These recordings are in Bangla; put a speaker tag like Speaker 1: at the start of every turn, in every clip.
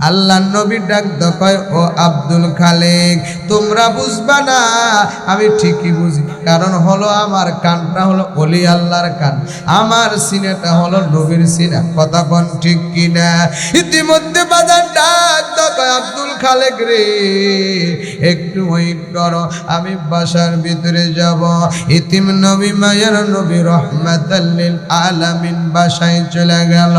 Speaker 1: আল্লাহ নবী ডাক দফায় ও আব্দুল খালেক তোমরা বুঝবা না আমি ঠিকই বুঝি। কারণ হলো আমার কানটা হলো অলি আল্লাহর কান। আমার সিনেটা হলো নবীর সিনা। কথা কোন ঠিক কিনা? ইতিমধ্যে বাজার ডাক আব্দুল খালেক রে, একটু ওয়েট করো, আমি বাসার ভিতরে যাব। ইতিম নবী মায়ের নবী রহমাতাল্লিল আলামিন বাসায় চলে গেল।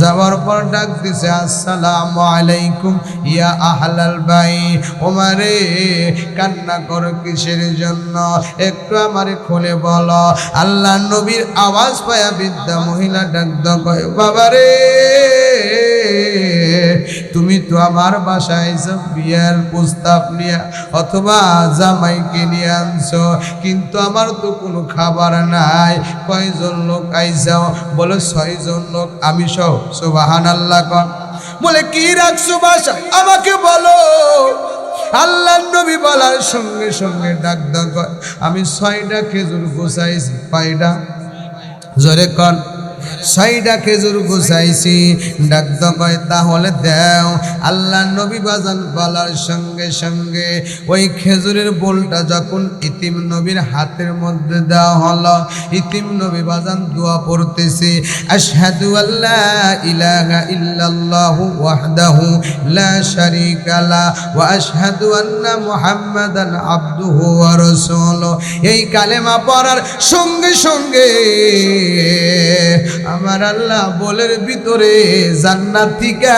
Speaker 1: যাওয়ার পর ডাক দিছে, আসসালামু আলাইকুম ইয়া আহলাল বাই। ওমারে কান্না করো কিসের জন্য? একটু আমারে খুলে বলো। আল্লাহ নবীর আওয়াজ পায়া বিদ্যা মহিলা ডাক দকয় বাবারে, তুমি তো আমার বাসায় এসো বিয়ার প্রস্তাব নিয়ে অথবা জামাইকে নিয়ে আনছো, কিন্তু আমার তো কোনো খাবার নাই। কয়জন লোক আইসাও? বলে, ছয়জন লোক, আমি সহ সুবাহান আল্লাহ কন। বলে, কি রাখছো বাসা আমাকে বলো। আল্লাহ নবী বলার সঙ্গে সঙ্গে ডাক ডাক আমি ছয়টা খেজুর গোছাইছি পাইডা জোরে কন। ছয়টা খেজুর গুছাইছি। ডাক্ত কয়, তাহলে দেও। আল্লাহ নবী বাজান বলার সঙ্গে সঙ্গে ওই খেজুরের বোলটা যখন ইতিম নবীর হাতের মধ্যে দেওয়া হলো, ইতিম নবী বাজান দোয়া পড়তেছে, আশহাদু আল্লাহ ইলাহা ইল্লাল্লাহু ওয়াহদাহু লা শারীকা লা ওয়া আশহাদু আন্না মুহাম্মাদান আবদুহু ওয়া রাসূলুহু। এই কালেমা পড়ার সঙ্গে সঙ্গে আমার আল্লাহ বলের ভিতরে জান্নাত থেকে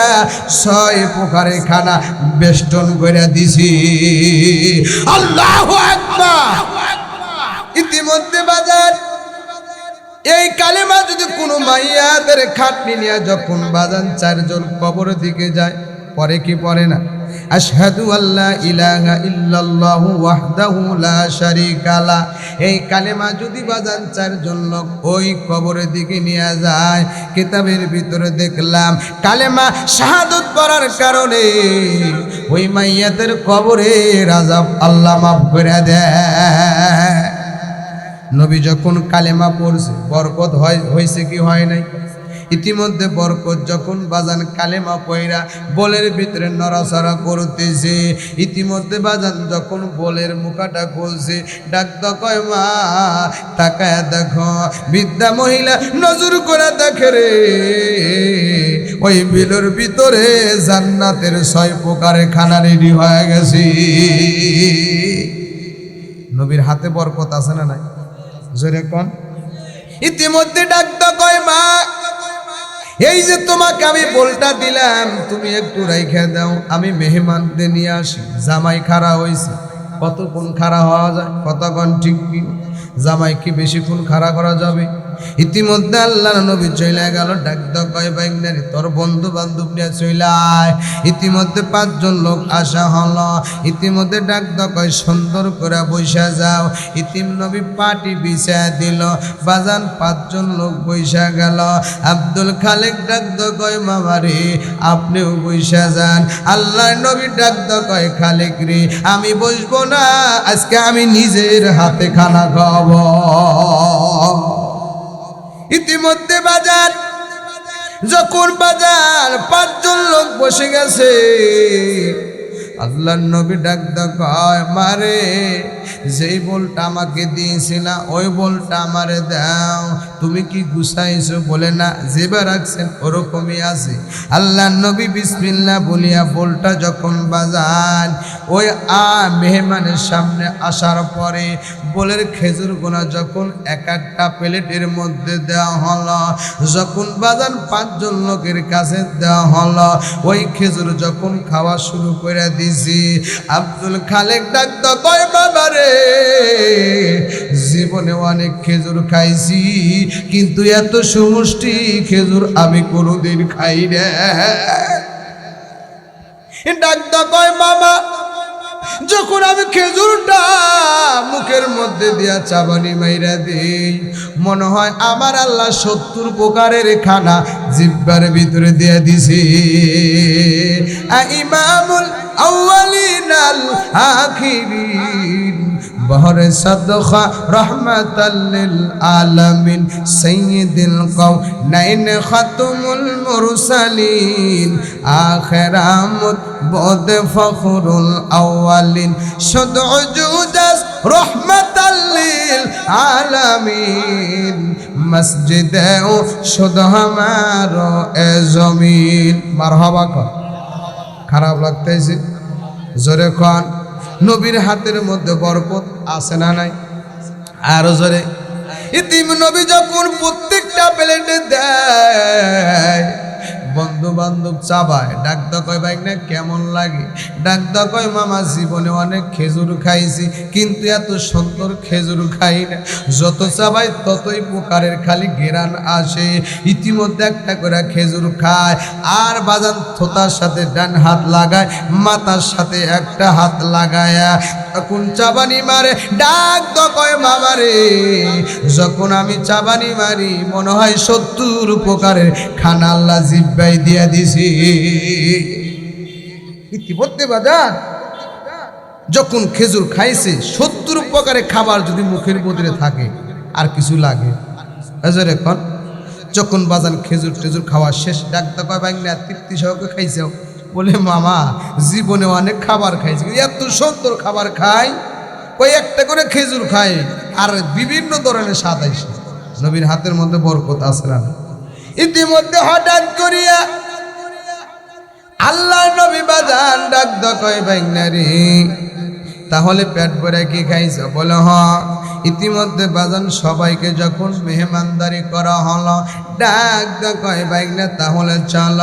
Speaker 1: ছয় প্রকারে খানা বেষ্টন করে দিছি। আল্লাহ ইতিমধ্যে বাজার। এই কালেমা যদি কোনো মাইয়াদের খাটনি নিয়ে যখন বাজান চারজন কবর দিকে যায়, পরে কি পরে না? আশহাদু আল্লাহ ইলাহা ইল্লাল্লাহু ওয়াহদাহু লা শারীকা লা। এই কালেমা যদি বাজান চারজন লোক ওই কবরের দিকে নিয়ে যায়, কিতাবের ভিতরে দেখলাম, কালেমা শাহাদত পড়ার কারণে ওই মাইয়াদের কবরে রাজা আল্লাহ মাফ করে দেয়। নবী যখন কালেমা পড়ছে, বরকত হয়, হয়েছে কি হয় নাই? ইতিমধ্যে বরকত যখন বাজান কালেমা পয়রা বলের ভিতরে নড়াচড়া করতেছে, ইতিমধ্যে বাজান যখন বলের মুখাটা খুলছে ডাক্তার কয়, মা, তাকায় দেখো, বিদ্যা মহিলা নজর করে দেখে রে। ওই বিলের ভিতরে জান্নাতের ছয় প্রকারে খানা রেডি হয়ে গেছে। নবীর হাতে বরকত আছে না নাই? জোরে কন। ইতিমধ্যে ডাক্তার কয়, মা এই যে তোমাকে আমি বলটা দিলাম, তুমি একটু রেখে দাও। আমি মেহমানদের নিয়ে আসি। জামাই খারা হয়েছে কতক্ষণ খারা হওয়া যায়? কতক্ষণ ঠিক কি জামাই কি বেশিক্ষণ খাড়া করা যাবে? ইতিমধ্যে আল্লাহ নবী চইলা গেল, ডাক কয় বাইনারি তোর বন্ধু বান্ধব নিয়ে চইলায় ইতিমধ্যে পাঁচজন লোক আসা হলো, ইতিমধ্যে ডাক কয় সুন্দর করে বৈশা যাও। ইতিম নবী পাটি বিছা দিল, বাজান পাঁচজন লোক বৈশা গেল। আব্দুল খালেক ডাক কয় মামারে আপনিও বৈশা যান। আল্লাহ নবী ডাক কয় খালেক রে, আমি বসবো না, আজকে আমি নিজের হাতে খানা খাব ইতিমধ্যে বাজার যখন বাজার পাঁচজন লোক বসে গেছে আল্লাহ নবী ডাক কয় মারে, যেই বলটা আমাকে দিয়েছিলা ওই বলটা আমারে দাও। তুমি কি গুছাইছো বলে না যেবা রাখছেন ওরকমই আছে। আল্লাহ নবী বিসমিল্লা বলিয়া বলটা যখন বাজান, ওই আ মেহমানের সামনে আসার পরে বলের খেজুর গোনা যখন এক একটা প্লেটের মধ্যে দেওয়া হলো, যখন বাজান পাঁচজন লোকের কাছে দেওয়া হলো, ওই খেজুর যখন খাওয়া শুরু করে দিছি আব্দুল খালেক ডাকতো কয় বাবা রে, জীবনে অনেক খেজুর খাইছি, কিন্তু এত সমষ্টি খেজুর আমি কোনোদিন খাই রে ডাকতো কয় মামা যখন আমি খেজুরটা মুখের মধ্যে দিয়া চাবানি মাইরা দিই, মনে হয় আমার আল্লাহ সত্তর প্রকারের খানা জিব্বার ভিতরে দিয়া দিছে। ইমামুল আউয়ালিন আল আখিরিন বহরে সদখা রহমাতাল্লিল আলামিন। সাইয়্যিদুল কাউনাইন খাতুমুল মুরসালিন। আখিরামুত বদ ফখরুল আউয়ালিন। শুদু জুদাস রহমাতাল্লিল আলামিন। মসজিদে ও শুধু আমারো এ জমিন। মারহাবা কর। খারাপ লাগতেছে। জোরে কন, নবীর হাতের মধ্যে বরকত আছে না নাই? আরও জোরে, ইতিম নবী যখন প্রত্যেকটা প্লেটে দেয় বন্ধু বান্ধব চাবায়। ডাক্তার কয় বাইক না, কেমন লাগে? ডাক্তার কয়, মামা, জীবনে অনেক খেজুর খাইছি, কিন্তু এত সুন্দর খেজুর খাই না। যত চাবাই ততই প্রকারের খালি গেরান আসে। ইতিমধ্যে একটা করে খেজুর খায় আর বাজান থোতার সাথে ডান হাত লাগায়, মাথার সাথে একটা হাত লাগায়া। তখন চাবানি মারে ডাক তো কয় মামারে যখন আমি চাবানি মারি, মনে হয় সত্তর প্রকারের খানা আল্লাহ জিব্বাই দিয়া দিছি। ইতিমধ্যে বাজার। যখন খেজুর খাইছে, সত্তর প্রকারের খাবার যদি মুখের মধ্যে থাকে, আর কিছু লাগে। কন, যখন বাজান খেজুর টেজুর খাওয়া শেষ কয় বাইক না তৃপ্তি সহকে খাইছেও। বলে, মামা, জীবনে অনেক খাবার খাইছে। এত সুন্দর খাবার খাই ওই একটা করে খেজুর খাই। আর বিভিন্ন ধরনের স্বাদ আইসে নবীর হাতের মধ্যে বরকত আছে না? ইতিমধ্যে হঠাৎ করিয়া আল্লাহ নবী বাজান ডাক দকয় বাইনারি তাহলে পেট ভরে কি খাইছ? বলে, হ। ইতিমধ্যে বাজান সবাইকে যখন মেহমানদারি করা হলো, ডাক দকয় বাইনা তাহলে চল।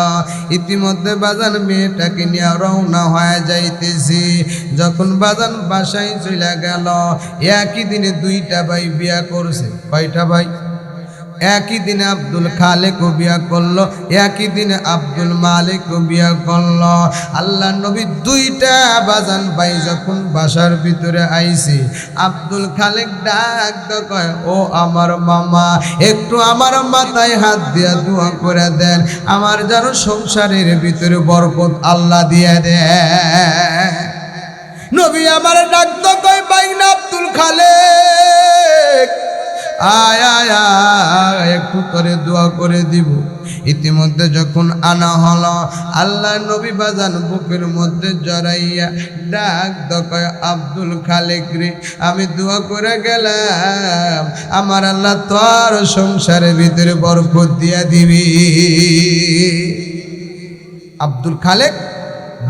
Speaker 1: ইতিমধ্যে বাজান মেয়েটাকে নিয়ে রওনা হয়ে যাইতেছি। যখন বাজান বাসায় চলে গেল, একই দিনে দুইটা ভাই বিয়া করছে। কয়টা ভাই? একই দিনে আব্দুল খালেক বিয়া করল, একই দিনে আব্দুল মালিক বিয়া করল। আল্লাহ নবী দুইটা বাজান ভাই যখন বাসার ভিতরে আইছি আব্দুল খালেক ডাক কয়, ও আমার মামা, একটু আমার মাথায় হাত দিয়া দোয়া করে দেন। আমার যেন সংসারের ভিতরে বরকত আল্লাহ দিয়ে দেয় নবী আমার ডাক কয় বাইনা আব্দুল খালেক একটু করে দোয়া করে দিব। ইতিমধ্যে যখন আনা হলো, আল্লাহ নবী বাজান বুকের মধ্যে জড়াইয়া ডাক দকয় আব্দুল খালেক রে, আমি দোয়া করে গেলাম। আমার আল্লাহ তোর সংসারের ভিতরে বরকত দিয়া দিবি। আব্দুল খালেক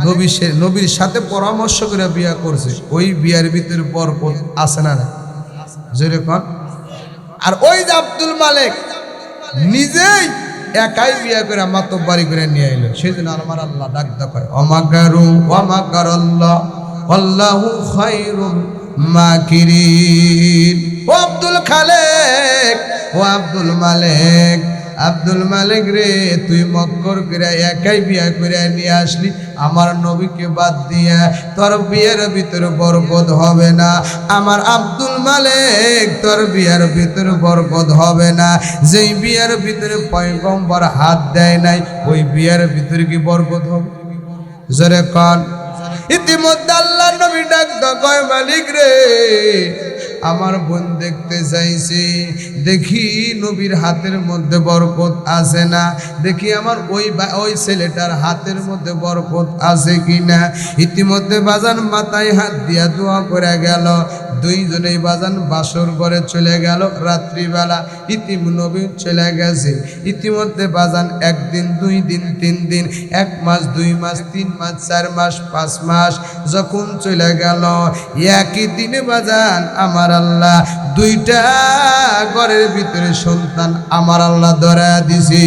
Speaker 1: নবী নবীর সাথে পরামর্শ করে বিয়া করছে। ওই বিয়ার ভিতরে বরকত আছে না যেরকম আর ওই যে আব্দুল মালিক নিজেই একাই বিয়ে করে মাতব্বারি করে নিয়ে এলো সেই জন্য আমার আল্লাহ ডাক দেখায় অমাকারু অমাকার আল্লাহ আল্লাহু খায়রুল মাকিরিন। ও আব্দুল খালেক, ও আব্দুল মালিক আব্দুল মালিক রে, তুই মক্কর করে একাই বিয়া করে নিয়ে আসলি। আমার নবীকে বাদ দিয়া তোর বিয়ের ভিতরে বরকত হবে না। আমার আব্দুল মালিক, তোর বিয়ের ভিতরে বরকত হবে না। যেই বিয়ের ভিতরে পয়গম্বর হাত দেয় নাই, ওই বিয়ের ভিতরে কি বরকত হবে? জোরে কন। ইতিমধ্যে আল্লাহ নবী ডাক কয় মালিক রে, আমার বোন দেখতে চাইছি দেখি নবীর হাতের মধ্যে বরকত আছে না। দেখি আমার ওই ওই ছেলেটার হাতের মধ্যে বরকত আছে কিনা। ইতিমধ্যে বাজান মাথায় হাত দিয়া দোয়া করে গেল। দুইজনেই বাজান বাসর ঘরে চলে গেল। রাত্রিবেলা ইতিম নবী চলে গেছে। ইতিমধ্যে বাজান একদিন, দুই দিন, তিন দিন, এক মাস, দুই মাস, তিন মাস, চার মাস, পাঁচ মাস যখন চলে গেল। একই দিনে বাজান আমার আল্লাহ দুইটা ঘরের ভিতরে সন্তান আমার আল্লাহ ধরা দিছি।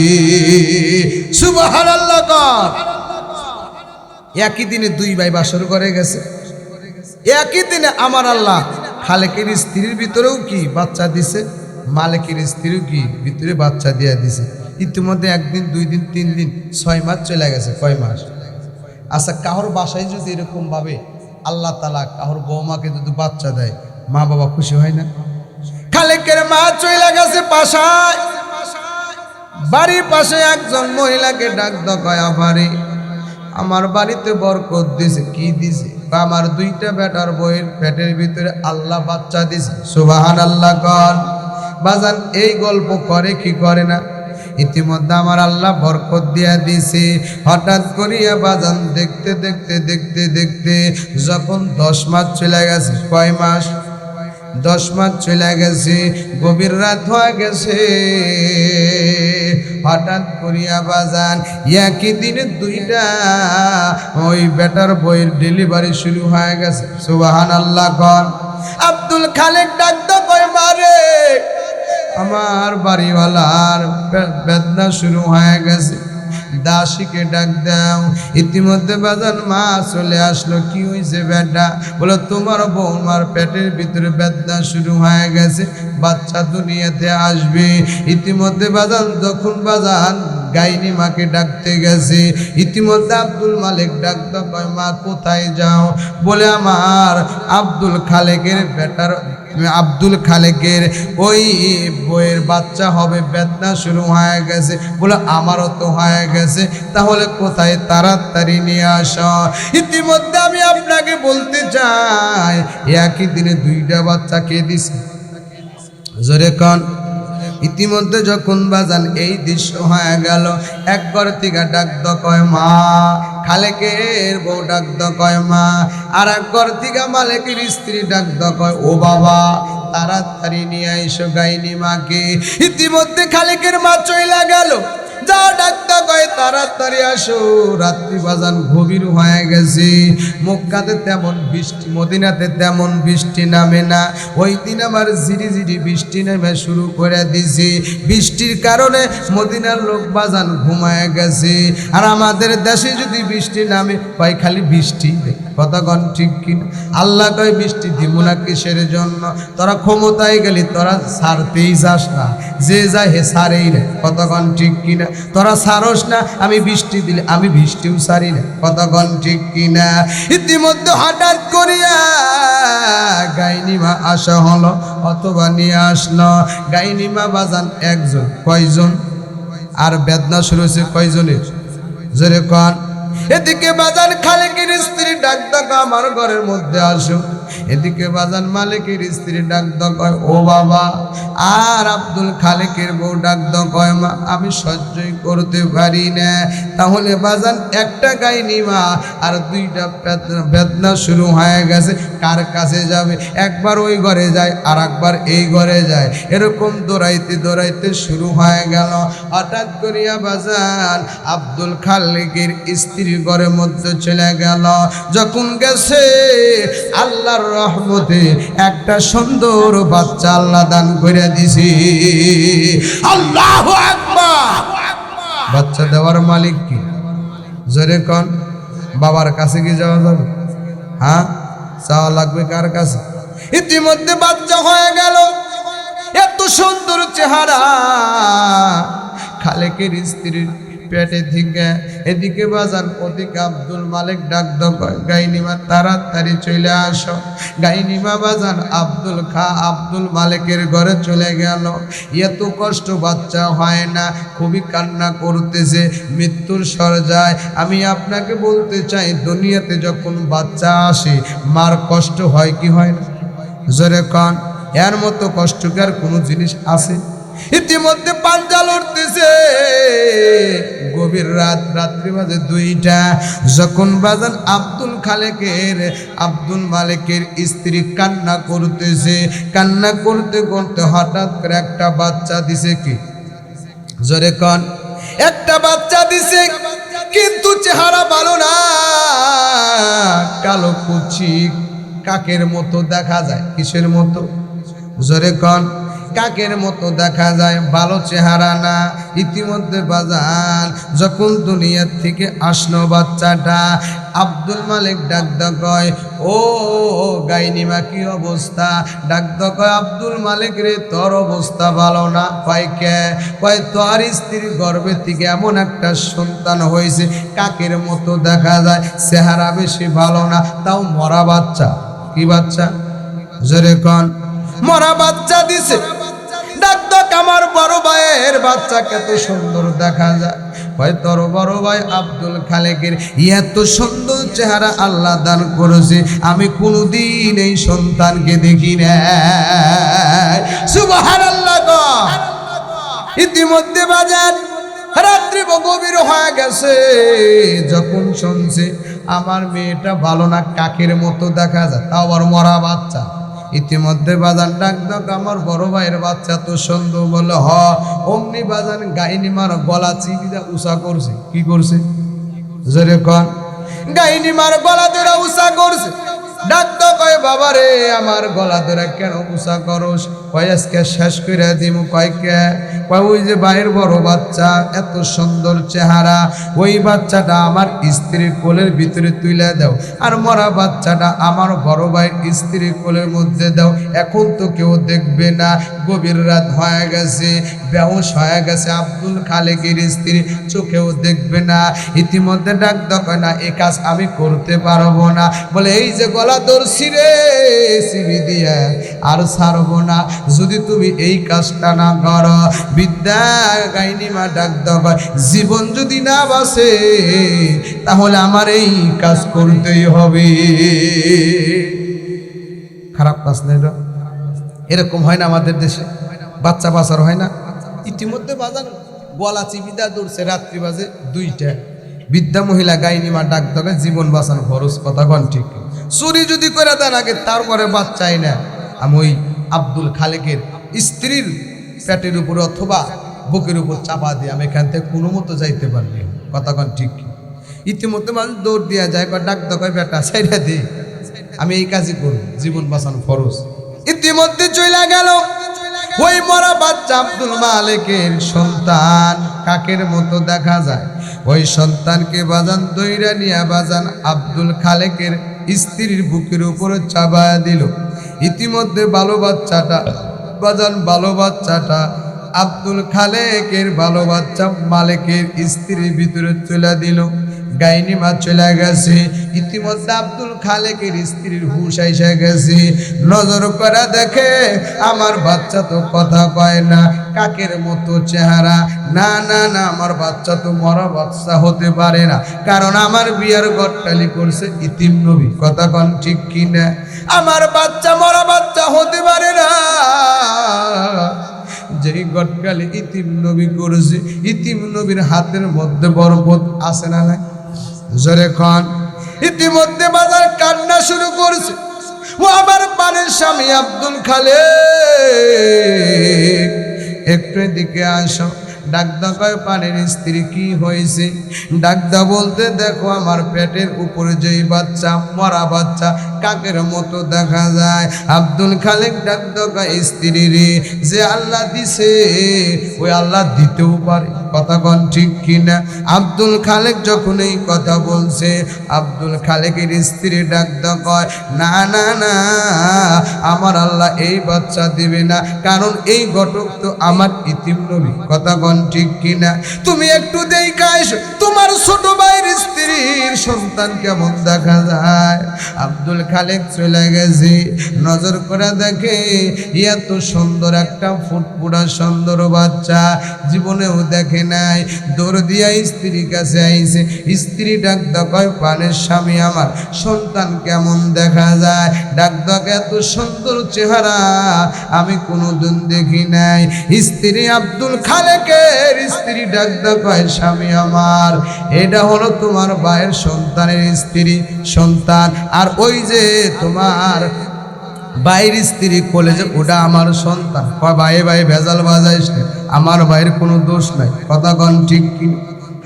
Speaker 1: সুবাহান আল্লাহ একই দিনে দুই ভাই বাসর করে গেছে। একই দিনে আমার আল্লাহ খালেকের স্ত্রীর ভিতরেও কি বাচ্চা দিছে? মালিকের স্ত্রীও কি ভিতরে বাচ্চা দিয়ে দিছে? ইতিমধ্যে একদিন, দুই দিন, তিন দিন, ছয় মাস চলে গেছে, কয় মাস? আচ্ছা কাহর বাসায় যদি এরকম ভাবে আল্লাহ তালা কাহর বৌমাকে যদি বাচ্চা দেয় মা বাবা খুশি হয় না? খালেকের মা চলে গেছে পাশায় বাড়ির পাশে একজন মহিলাকে ডাক বাড়ি আমার বাড়িতে বরকত দিছে কি দিছে আমার দুইটা বেটার বইয়ের পেটের ভিতরে আল্লাহ বাচ্চা দিছে। সুবাহান আল্লাহ কর বাজান, এই গল্প করে কি করে না? ইতিমধ্যে আমার আল্লাহ বরকত দিয়া দিছে। হঠাৎ করিয়া বাজান, দেখতে দেখতে দেখতে দেখতে যখন দশ মাস চলে গেছে, কয় মাস? দশ মাস চলে গেছে, গভীর রাত হয়ে গেছে। হঠাৎ করিয়া বাজান একই দিনে দুইটা, ওই বেটার বইয়ের ডেলিভারি শুরু হয়ে গেছে। সুবাহান আল্লাহ কর আব্দুল খালেক তো কই মারে। আমার বাড়িওয়ালার বেদনা শুরু হয়ে গেছে। দাসীকে ডাক দাও। ইতিমধ্যে বাজান মা চলে আসলো। কি হয়েছে বেটা? বলে, তোমার বৌমার পেটের ভিতরে বেদনা শুরু হয়ে গেছে। বাচ্চা দুনিয়াতে আসবে। ইতিমধ্যে বাজান যখন বাজান গাইনি মাকে ডাকতে গেছে। ইতিমধ্যে আব্দুল মালিক ডাকতে মা, কোথায় যাও? বলে, আমার আব্দুল খালেকের বেটার আব্দুল খালেকের ওই বইয়ের বাচ্চা হবে, বেদনা শুরু হয়ে গেছে। বলে, আমারও তো হয়ে গেছে। তাহলে কোথায় তাড়াতাড়ি নিয়ে আস? ইতিমধ্যে আমি আপনাকে বলতে চাই, একই দিনে দুইটা বাচ্চা কে দিছে? জোরে কন। ইতিমধ্যে যখন বাজান এই দৃশ্য হয়ে গেল এক ঘর ডাক কয় মা, খালেকের বউ ডাক দ কয় মা, আর এক ঘর মালেকের স্ত্রী ডাক দ কয়, ও বাবা, তাড়াতাড়ি নিয়ে আইসো গাইনি মাকে। ইতিমধ্যে খালেকের মা চইলা গেল। যা ডাক্তার কয়, তাড়াতাড়ি আসো। রাত্রি বাজান গভীর হয়ে গেছে। মক্কাতে তেমন বৃষ্টি, মদিনাতে তেমন বৃষ্টি নামে না। ওই দিন আমার ঝিরি ঝিরি বৃষ্টি নেমে শুরু করে দিছে। বৃষ্টির কারণে মদিনার লোক বাজান ঘুমায় গেছে। আর আমাদের দেশে যদি বৃষ্টি নামে কয় খালি বৃষ্টি কতক্ষণ ঠিক কিনা? আল্লাহ কয়, বৃষ্টি দিব না কিসের জন্য? তোরা ক্ষমতায় গেলি, তোরা সারতেই যাস না। যে যায় হে সারেই রে কতক্ষণ ঠিক কিনা? তোরা সারস না, আমি বৃষ্টি দিলে, আমি বৃষ্টিও সারি না। কতক্ষণ ঠিক কিনা? ইতিমধ্যে হঠাৎ করিয়া গাইনিমা আসা হলো, অথবা নিয়ে আসলো। গাইনিমা বাজান একজন, কয়জন? আর বেদনা শুরু হয়েছে কয়জনের? জোরে কন। এদিকে বাজান খালেকের স্ত্রী ডাক ডাকা আমার ঘরের মধ্যে আসো। এদিকে বাজান মালিকের স্ত্রী ডাক কয়, ও বাবা, আর আব্দুল খালেকের বউ ডাক কয়, মা, আমি সহ্যই করতে পারি না। তাহলে বাজান একটা গাইনি মা, আর দুইটা বেদনা- শুরু হয়ে গেছে। কার কাছে যাবে? একবার ওই ঘরে যায়, আর একবার এই ঘরে যায়। এরকম দৌড়াইতে দৌড়াইতে শুরু হয়ে গেল। হঠাৎ করিয়া বাজান আব্দুল খালেকের স্ত্রী ঘরের মধ্যে চলে গেল। যখন গেছে, আল্লাহর রহমতে একটা সুন্দর বাচ্চা আল্লাহ দান করে দিছি আল্লাহ বাচ্চা দেওয়ার মালিক কি? জোরে কন, বাবার কাছে কি যাওয়া যাবে? হ্যাঁ? চাওয়া লাগবে কার কাছে? ইতিমধ্যে বাচ্চা হয়ে গেল। এত সুন্দর চেহারা। খালেকের স্ত্রীর পেটে থেকে এদিকে বাজান ওদিকে আব্দুল মালিক ডাক গাইনিমা তাড়াতাড়ি চলে আসো। গাইনিমা বাজান আব্দুল খা, আব্দুল মালিকের ঘরে চলে গেল। এত কষ্ট বাচ্চা হয় না, খুবই কান্না করতেছে, মৃত্যুর সর যায়। আমি আপনাকে বলতে চাই, দুনিয়াতে যখন বাচ্চা আসে, মার কষ্ট হয় কি হয় না? জোরে কন, এর মতো কষ্টকর কোনো জিনিস আছে? ইতিমধ্যে পাঞ্জাল উঠতেছে গভীর রাত, রাত্রি বাজে দুইটা। যখন বাজান আব্দুল খালেকের, আব্দুল মালিকের স্ত্রী কান্না করতেছে, কান্না করতে করতে হঠাৎ করে একটা বাচ্চা দিছে কি? জোরে কন। একটা বাচ্চা দিছে, কিন্তু চেহারা ভালো না। কালো কুচি কাকের মতো দেখা যায়, কিসের মতো? জোরে কন। কাকের মতো দেখা যায়, ভালো চেহারা না। ইতিমধ্যে বাজান যখন দুনিয়ার থেকে আসলো বাচ্চাটা। আব্দুল মালিক ডাকদা কয় ও, গাইনিমা, কি অবস্থা? ডাকদা কয় আব্দুল মালিক রে, তোর অবস্থা ভালো না? কয়, কে? কয়, তোর স্ত্রীর গর্ভে থেকে এমন একটা সন্তান হয়েছে, কাকের মতো দেখা যায়, চেহারা বেশি ভালো না, তাও মরা বাচ্চা। কি বাচ্চা? জোরে কন। মরা বাচ্চা দিছে। ভাইয়ের বাচ্চা কত সুন্দর দেখা যায়। কয় তোর বড় ভাই আব্দুল খালেকের এত সুন্দর চেহারা আল্লাহ দান করেছে। আমি কোনোদিন এই সন্তানকে দেখি না ইতিমধ্যে বাজার রাত্রি গভীর হয়ে গেছে। যখন শুনছে, আমার মেয়েটা ভালো না, কাকের মতো দেখা যায়, তাও আবার মরা বাচ্চা। ইতিমধ্যে বাজান ডাক ডাক আমার বড় ভাইয়ের বাচ্চা তো সন্দেহ বলে, হ, অমনি বাজান গাইনি মার গলা চিবিদা উষা করছে। কি করছে? জোরে কন। গাইনি মার গলা ধরে উষা করছে। ডাক্তার কয় বাবা রে আমার গলা ধরে কেন উষা করস? কয় আজকে শেষ করে দিমু কয়কে কয়, ওই যে ভাইয়ের বড় বাচ্চা, এত সুন্দর চেহারা, ওই বাচ্চাটা আমার স্ত্রীর কোলের ভিতরে তুলে দাও, আর মরা বাচ্চাটা আমার বড় ভাইয়ের স্ত্রীর কোলের মধ্যে দাও। এখন তো কেউ দেখবে না, গভীর রাত হয়ে গেছে, বেহুশ হয়ে গেছে আব্দুল খালেকের স্ত্রী, চোখেও দেখবে না, ইতিমধ্যে ডাক দোকান না, এ কাজ আমি করতে পারব না। বলে, এই যে গলা ধরছি রে সিবি দিয়া আর ছাড়বো না। যদি তুমি এই কাজটা না করো, বিদ্যা গাইনি মা ডাক দোকান জীবন যদি না বাসে, তাহলে আমার এই কাজ করতেই হবে। খারাপ কাজ না এটা? এরকম হয় না আমাদের দেশে। বাচ্চা বাচ্চার হয় না। ইতিমধ্যে বাজার গলা চিবিদা দৌড়ছে, রাত্রি বাজে দুইটা। বিদ্যা মহিলা গাইনি মা ডাক দেবে জীবন বাঁচানো খরচ কথা কন ঠিক। চুরি যদি করে দেন আগে, তারপরে বাচ্চাই না আমি ওই আব্দুল খালেকের স্ত্রীর পেটের উপর অথবা বুকের উপর চাপা দিয়ে আমি এখান থেকে কোনো মতো যাইতে পারবি কথা কন ঠিক ইতিমধ্যে মানুষ দৌড় দিয়া যায় ডাক দকায় বেটা সাইডা দে। আমি এই কাজই করব, জীবন বাঁচানো খরচ ইতিমধ্যে চলে গেল ওই মরা বাচ্চা আব্দুল মালিকের সন্তান। কাকের মতো দেখা যায়, ওই সন্তানকে বাজান, দইরা নিয়া বাজান আব্দুল খালেকের স্ত্রীর বুকের উপরে চাবায়া দিল। ইতিমধ্যে ভালো বাচ্চাটা, বাজান ভালো বাচ্চাটা, আব্দুল খালেকের ভালো বাচ্চা, মালিকের স্ত্রীর ভিতরে চলে দিল। গাইনি মা চলে গেছে। ইতিমধ্যে আব্দুল খালেকের স্ত্রীর হুশ এসে গেছে। নজর করে দেখে আমার বাচ্চা তো কথা কয় না, কাকের মতো চেহারা। না না না, আমার বাচ্চা তো মরা বাচ্চা হতে পারে না। কারণ আমার বিয়ার গট্টালি করছে ইতিম নবী। কথা কন ঠিক কিনা? আমার বাচ্চা মরা বাচ্চা হতে পারে না। যেই গটকালি ইতিম নবী করেছে, ইতিম নবীর হাতের মধ্যে বরফত আছে না নাই? জোরে খান, ইতিমধ্যে বাজার কান্না শুরু করছে। ও আমার পানের স্বামী আব্দুল খালে একটু দিকে আসো ডাকদা কয় পানের স্ত্রী কি হয়েছে। ডাকদা বলতে দেখো আমার পেটের উপরে যেই বাচ্চা, মরা বাচ্চা কাকের মতো দেখা যায়। আব্দুল খালেক কয় স্ত্রী রে, যে আল্লাহ দিছে, ওই আল্লাহ দিতেও পারে। কথা কন ঠিক কিনা? আব্দুল খালেক যখন এই কথা বলছে, আব্দুল খালেকের স্ত্রী ডাকদা কয় না না না, আমার আল্লাহ এই বাচ্চা দিবে না, কারণ এই ঘটক তো আমার ইতিম নবী। কথা কন ঠিক কিনা? তুমি একটু দেখাইস তোমার ছোট ভাইয়ের স্ত্রীর সন্তান কেমন দেখা যায়? আব্দুল খালেক চলে গেছে। নজর করে দেখে, এত সুন্দর একটা ফুটফুটা সুন্দর বাচ্চা জীবনেও দেখে নাই। দৌড় দিয়া স্ত্রীর কাছে আইছে, স্ত্রী, ডাক কয়, পানের স্বামী আমার, সন্তান কেমন দেখা যায়? ডাক এত সুন্দর চেহারা, আমি কোনোদিন দেখি নাই। স্ত্রী আব্দুল খালেকের স্ত্রী, ডাক কয়, স্বামী আমার, এটা হলো তোমার ভাইয়ের সন্তানের স্ত্রী, সন্তান। আর ওই যে তোমার বাইর স্ত্রী কলেজে ওটা আমার সন্তান। ভাই ভাই, ভেজাল বাজাইস আমার ভাইয়ের কোনো দোষ নাই। কথা কন ঠিক কি?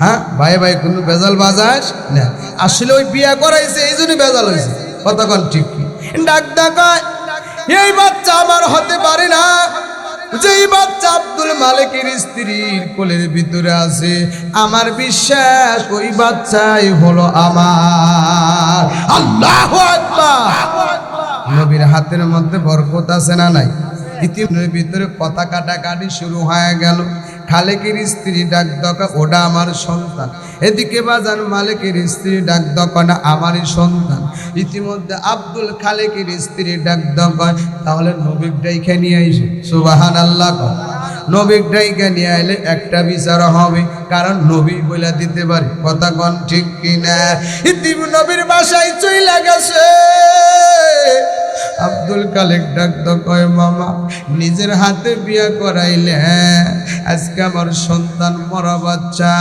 Speaker 1: হ্যাঁ? ভাই ভাই, কোনো ভেজাল বাজাস না? আসলে ওই বিয়া করাইছে, এই জন্য ভেজাল হয়েছে কথা কন ঠিক কি? ডাক ডাকায়। এই বাচ্চা আমার হতে পারে না। যেই বাচ্চা আব্দুল মালিকের স্ত্রীর কোলের ভিতরে আছে, আমার বিশ্বাস ওই বাচ্চাই হলো আমার। আল্লাহ নবীর হাতের মধ্যে বরকত আছে না নাই? ইতিমধ্যে ভিতরে কথা কাটাকাটি শুরু হয়ে গেল। খালেকের স্ত্রী ডাক দকা ওটা আমার সন্তান। এদিকে বাজান মালিকের স্ত্রী ডাক দকা আমারই সন্তান। ইতিমধ্যে আব্দুল খালেকের স্ত্রী ডাক দকা, তাহলে নবীর ডাইখে নিয়ে আইসে। সুবাহান আল্লাহ কয়। নবী ডাইকা নিয়ে আইলে একটা বিচার হবে, কারণ নবী বলে দিতে পারে। কথা কন ঠিক কিনা? ইতিম নবীর বাসায় চইলা গেছে। আব্দুল কালেক ডাকতো কয়, মামা, নিজের হাতে বিয়া করাইলে হ্যাঁ আজকে আমার সন্তান মরা বাচ্চা।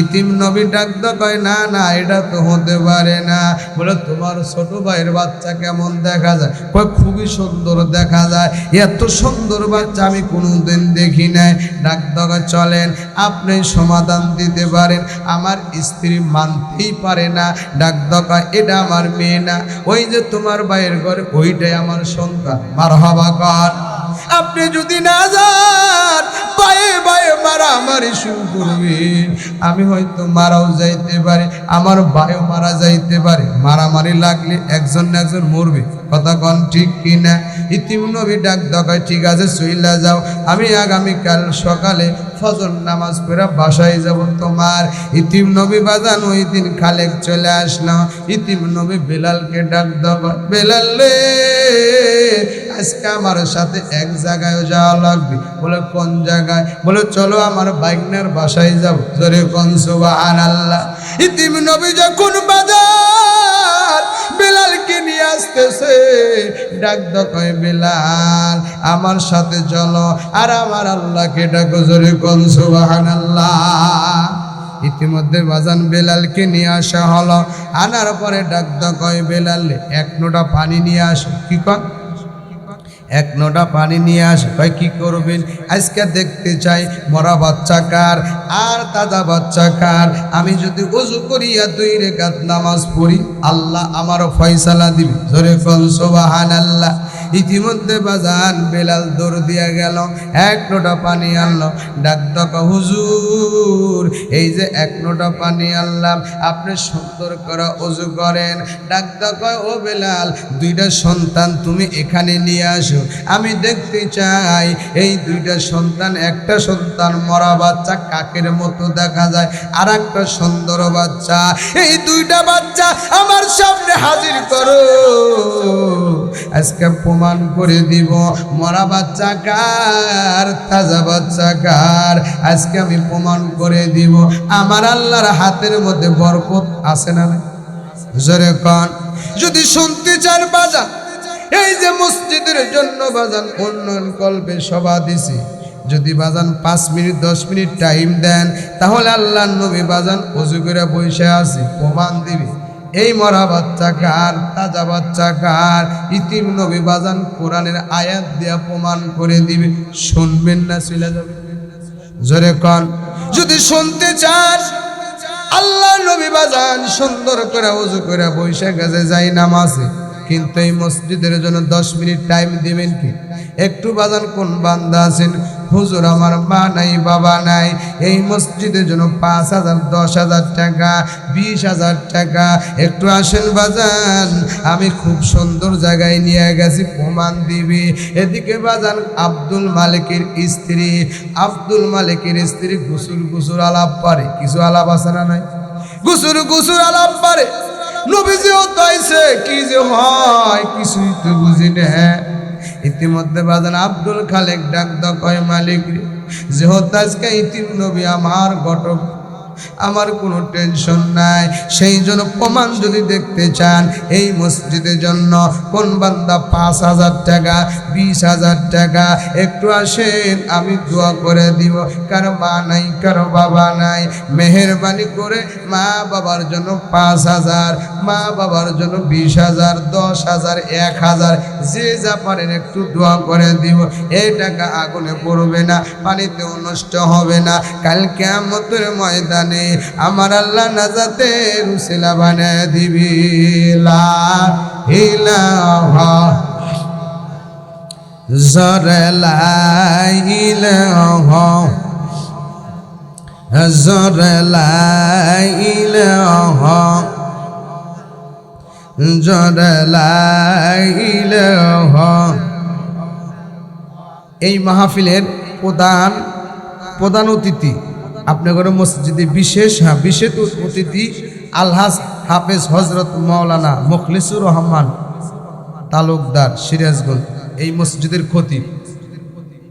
Speaker 1: ইতিম নবী ডাকতো কয়, না না, এটা তো হতে পারে না। বলে, তোমার ছোট ভাইয়ের বাচ্চা কেমন দেখা যায়? খুবই সুন্দর দেখা যায়। এত সুন্দর বাচ্চা আমি কোনোদিন দেখি নাই। ডাক্তার চলেন, আপনি সমাধান দিতে পারেন। আমার স্ত্রী মানতেই পারে না। ডাক্তার এটা আমার মেয়ে না। ওই যে তোমার ভাইয়ের ঘরে, ওইটাই আমার সন্তান। মার হবা কর। আপনি যদি না যান পায়ে পায়ে মারামারি শুরু করবে। আমি হয়তো মারাও যাইতে পারি, আমার ভাইও মারা যাইতে পারে। মারামারি লাগলে একজন না একজন মরবে। কথা কন ঠিক কিনা? ইতিম নবী ডাক দকায় ঠিক আছে, চইলা যাও। আমি আগামীকাল সকালে ফজর নামাজ পড়া বাসায় যাব তোমার। ইতিম নবী বাজান ওই দিন খালেক চলে আসলো। ইতিম নবী বেলালকে ডাক দাও বেলাল আজকে আমার সাথে এক জায়গায় যাওয়া লাগবে। বলে, কোন জায়গায়? বলে, চলো আমার বাইকনার বাসায় যাব। জোরে কোন সুবাহান আল্লাহ ইতিম নবী যখন বাজার বেলালকে নিয়ে আসতেছে, ডাক দকয় বেলাল, আমার সাথে চলো। আর আমার আল্লাহকে ডাকো, জোরে কোন সুবাহান আল্লাহ ইতিমধ্যে বাজান বেলালকে নিয়ে আসা হলো। আনার পরে ডাক দকয় বেলাল, এক নোটা পানি নিয়ে আসো। কি কন এক নোটা পানি নিয়ে আস ভাই কি করবেন? আজকে দেখতে চাই, মরা বাচ্চা কার? আর দাদা বাচ্চা কার? আমি যদি উজু করিয়া দুই রেখাত নামাজ পড়ি, আল্লাহ আমারও ফয়সালা দিবি। ধরে ফল সোবাহান আল্লাহ ইতিমধ্যে বাজান বেলাল দৌড় দিয়া গেল, এক লোটা পানি আনলো। ডাক হুজুর, এই যে এক লোটা পানি আনলাম, আপনি সুন্দর করে অজু করেন। ডাক ও বেলাল, দুইটা সন্তান তুমি এখানে নিয়ে আসো। আমি দেখতে চাই, এই দুইটা সন্তান, একটা সন্তান মরা বাচ্চা কাকের মতো দেখা যায় আর একটা সুন্দর বাচ্চা। এই দুইটা বাচ্চা আমার সামনে হাজির করো। আজকে প্রমাণ করে দিব। মরা বাচ্চা কার, তাজা বাচ্চা কার? আজকে আমি প্রমাণ করে দিব। আমার আল্লাহর হাতের মধ্যে বরকত আছে না? জোরে কন। যদি শুনতে চান বাজান, এই যে মসজিদের জন্য বাজান উন্নয়ন কল্পে সভা দিছি, যদি বাজান পাঁচ মিনিট, দশ মিনিট টাইম দেন, তাহলে আল্লাহ নবী বাজান অজু করে আছে, প্রমাণ দিবে। এই মরা বাচ্চা কার তাজা বাচ্চা কার ইতিম নবী বাজান কোরআনের আয়াত দেয়া প্রমাণ করে দিবে। শুনবেন না, চলে যাবে। জোরে কন। যদি শুনতে চাস আল্লাহ নবী বাজান সুন্দর করে উজু করে বৈশাখ গেছে যাই নামাজে। কিন্তু এই মসজিদের জন্য দশ মিনিট টাইম দিবেন কি? একটু বাজান, কোন বান্দা আছেন? হুজুর, আমার মা নাই, বাবা নাই। এই মসজিদের জন্য পাঁচ হাজার, দশ হাজার টাকা, বিশ হাজার টাকা। একটু আসেন বাজান, আমি খুব সুন্দর জায়গায় নিয়ে গেছি, প্রমাণ দিবি। এদিকে বাজান, আব্দুল মালিকের স্ত্রী। আব্দুল মালিকের স্ত্রী গুসুর গুসুর আলাপ পারে কিছু আলাপ আছে না নাই? গুসুর গুসুর আলাপ পারে নবীজিও তাইছে, কি যে হয়, কিছুই তো বুঝি না ইতিমধ্যে বাজান আব্দুল খালেক ডাক দ কয় মালিক যে হতাজকে ইতিম নবী আমার ঘটক আমার কোনো টেনশন নাই। সেই জন্য প্রমাণ যদি দেখতে চান, এই মসজিদের জন্য কোন বান্দা পাঁচ হাজার টাকা, বিশ হাজার টাকা, একটু আসেন, আমি দোয়া করে দিব। কারও মা নাই, কারও বাবা নাই। মেহরবানি করে মা বাবার জন্য পাঁচ হাজার, মা বাবার জন্য বিশ হাজার, দশ হাজার, এক হাজার, যে যা পারেন একটু দোয়া করে দিব। এই টাকা আগুনে পড়বে না, পানিতেও নষ্ট হবে না। কাল কেমতের ময়দানে আমার আল্লাহ নাজাতে রুসিলা বানে দিবি। এই মাহফিলের প্রধান প্রধান অতিথি আপনাদের মসজিদে বিশেষ হ্যাঁ বিশেষ অতিথি আলহাজ হাফেজ হজরত মাওলানা মুখলিসুর রহমান তালুকদার সিরাজগঞ্জ, এই মসজিদের খতিব।